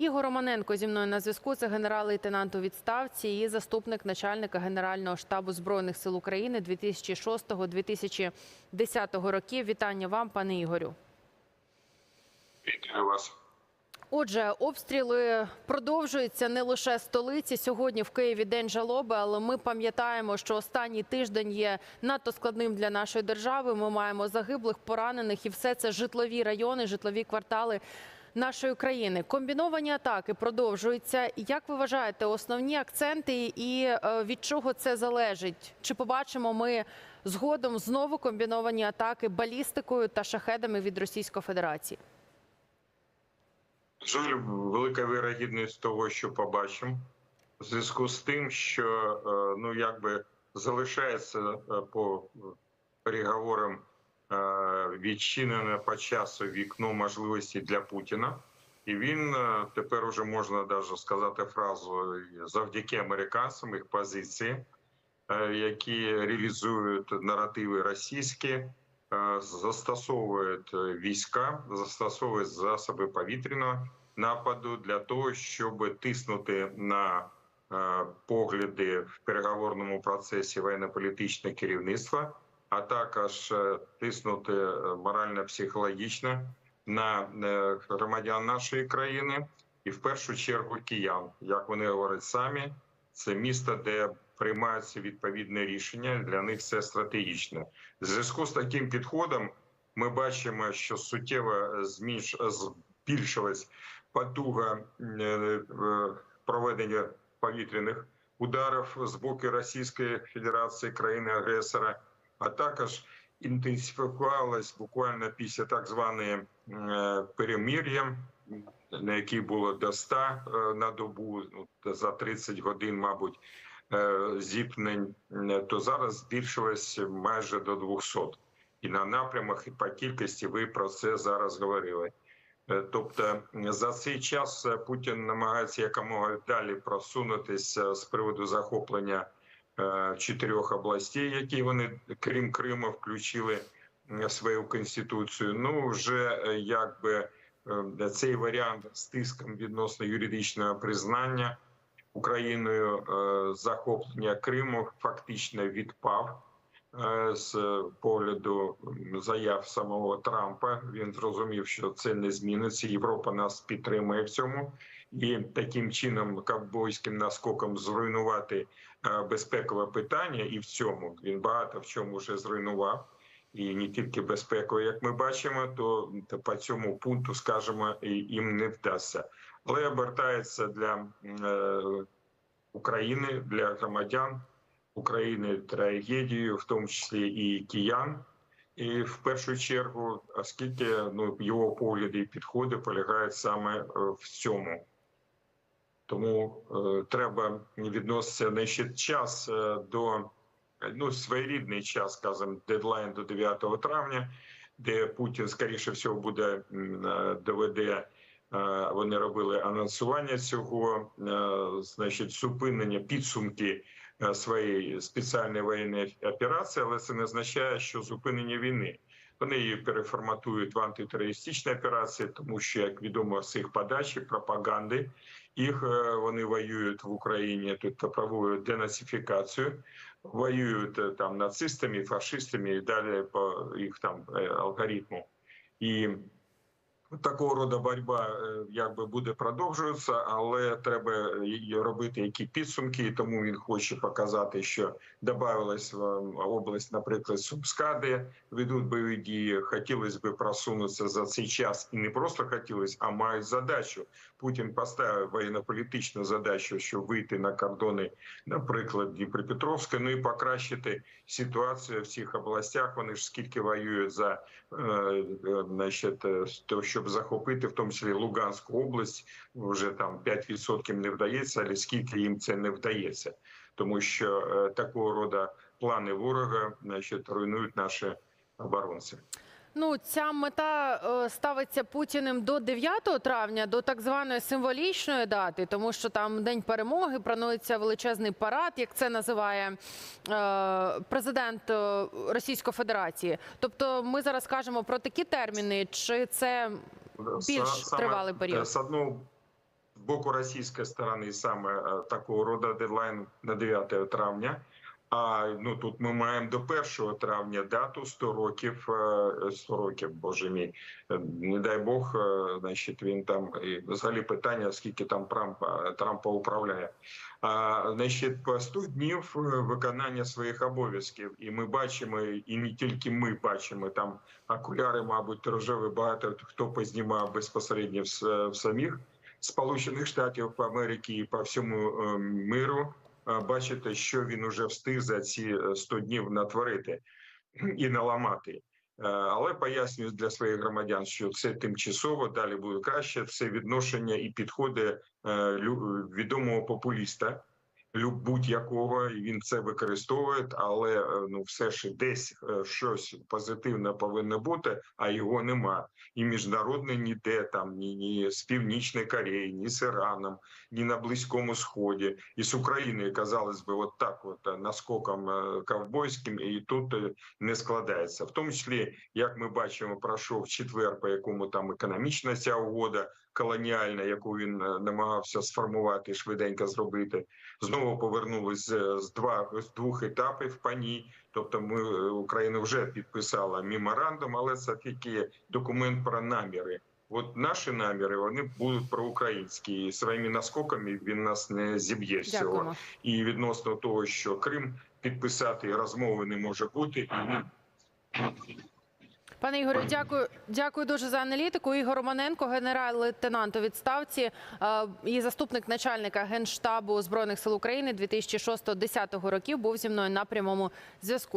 Ігор Романенко зі мною на зв'язку. Це генерал-лейтенант у відставці і заступник начальника Генерального штабу збройних сил України 2006-2010 років. Вітання вам, пане Ігорю. Вітаю вас. Отже, обстріли продовжуються не лише столиці. Сьогодні в Києві день жалоби, але ми пам'ятаємо, що останній тиждень є надто складним для нашої держави. Ми маємо загиблих, поранених, і все це житлові райони, житлові квартали нашої країни. Комбіновані атаки продовжуються. Як ви вважаєте, основні акценти і е, від чого це залежить? Чи побачимо ми згодом знову комбіновані атаки балістикою та шахедами від Російської Федерації? Жаль, велика вирогідність того, що побачимо, в зв'язку з тим, що е, ну якби залишається е, по переговорам відчинене по часу вікно можливості для Путіна, і він е, тепер уже можна навіть сказати фразу завдяки американцям їх позиції, е, які реалізують наративи російські. е, Застосовують е, війська, застосовують засоби повітряного нападу для того, щоб тиснути на е, погляди в переговорному процесі воєнно-політичне керівництво, а також е, тиснути е, морально-психологічно на е, громадян нашої країни і в першу чергу киян, як вони говорять самі, це місто, де приймаються відповідні рішення. Для них це стратегічно. В зв'язку з таким підходом ми бачимо, що суттєво зміш... збільшилась потуга проведення повітряних ударів з боку Російської Федерації, країни-агресора, а також інтенсифікувалась буквально після так званої е, перемир'я, на якій було до 100 е, на добу, ну, за 30 годин, мабуть, е, зіткнень, то зараз збільшилось майже до 200. І на напрямах, і по кількості ви про це зараз говорили. Тобто за цей час Путін намагається якомога далі просунутися з приводу захоплення чотирьох областей, які вони, крім Криму, включили е, в свою конституцію. Ну вже е, якби е, цей варіант з тиском відносно юридичного признання Україною е, захоплення Криму фактично відпав. Е, з погляду заяв самого Трампа він зрозумів, що це не зміниться. Європа нас підтримує в цьому, і таким чином ковбойським наскоком зруйнувати е, безпекове питання. І в цьому він багато в чому вже зруйнував. І не тільки безпекове, як ми бачимо, то то по цьому пункту, скажімо, їм не вдасться. Але обертається для е, України, для громадян України трагедією, в тому числі і киян. І в першу чергу, оскільки ну його погляди і підходи полягають саме е, в цьому. Тому е, треба відноситися не ще час е, до ну своєрідний час, скажімо, дедлайн до 9 травня, де Путін, скоріше всього, буде е, доведе. е, Вони робили анонсування цього, е, значить, зупинення підсумки своєї спеціальної воєнної операції, але це не означає, що зупинення війни. Вони її переформатують в антитерористичні операції, тому що, як відомо, з їх подачі, пропаганди, їх е, вони воюють в Україні, тобто проводять денацифікацію, воюють е, там нацистами, фашистами і далі по їх там е, алгоритму. І Такого роду боротьба е, якби буде продовжуватися, але треба робити які підсумки. І тому він хоче показати, що додавалась область, наприклад, Сумська, ведуть бойові дії. Хотілося б просунутися за цей час, і не просто хотілося, а мають задачу. Путін поставив воєнно-політичну задачу, щоб вийти на кордони, наприклад, Дніпропетровська, ну і покращити ситуацію в цих областях. Вони ж скільки воюють за е, е, значить, то, щоб захопити, в тому числі Луганську область, вже там 5% не вдається, але скільки їм це не вдається, тому що е, такого роду плани ворога значить, руйнують наші оборонці. Ну, ця мета е, ставиться Путіним до 9 травня, до так званої символічної дати, тому що там день перемоги планується величезний парад, як це називає е, президент е, Російської Федерації. Тобто, ми зараз кажемо про такі терміни, чи це більш тривалий період? З одного боку російської сторони саме такого роду дедлайн на 9 травня. А ну тут ми маємо до 1 травня дату 100 років, е, 100 років, боже мій, Е, не дай Бог, е, значить він там і взагалі питання, скільки там Трампа Трампа управляє. А, значить, по 100 днів е, виконання своїх обов'язків, і ми бачимо, і не тільки ми бачимо там окуляри, мабуть, рожеві багато хто познімав безпосередньо в, самих Сполучених Штатів Америки і по всьому е, миру. Е, Бачите, що він уже встиг за ці е, 100 днів натворити і наламати. Е, Але пояснюю для своїх громадян, що це тимчасово, далі буде краще. Це відношення і підходи е, відомого популіста, будь-якого, і він це використовує, але е, ну все ж десь е, щось позитивне повинно бути, а його нема. І міжнародне ніде там, ні, ні з Північної Кореї, ні з Іраном, ні на Близькому Сході, і з Україною, казалось би, от так, от е, наскоком ковбойським, і тут не складається. В тому числі, як ми бачимо, пройшов четвер, по якому там економічна ця угода колоніальна, яку він е, намагався сформувати, швиденько зробити. Знову повернулись з, з два з двох етапів по ній. Тобто, ми е, Україна вже підписала меморандум, але це тільки документ про наміри. От наші наміри вони будуть проукраїнські. І своїми наскоками він нас не зіб'є всього. І відносно того, що Крим підписати розмови не може бути, Пане Ігорю, дякую, дякую дуже за аналітику. Ігор Романенко, генерал-лейтенант у відставці і заступник начальника генштабу збройних сил України 2006-2010 років, був зі мною на прямому зв'язку.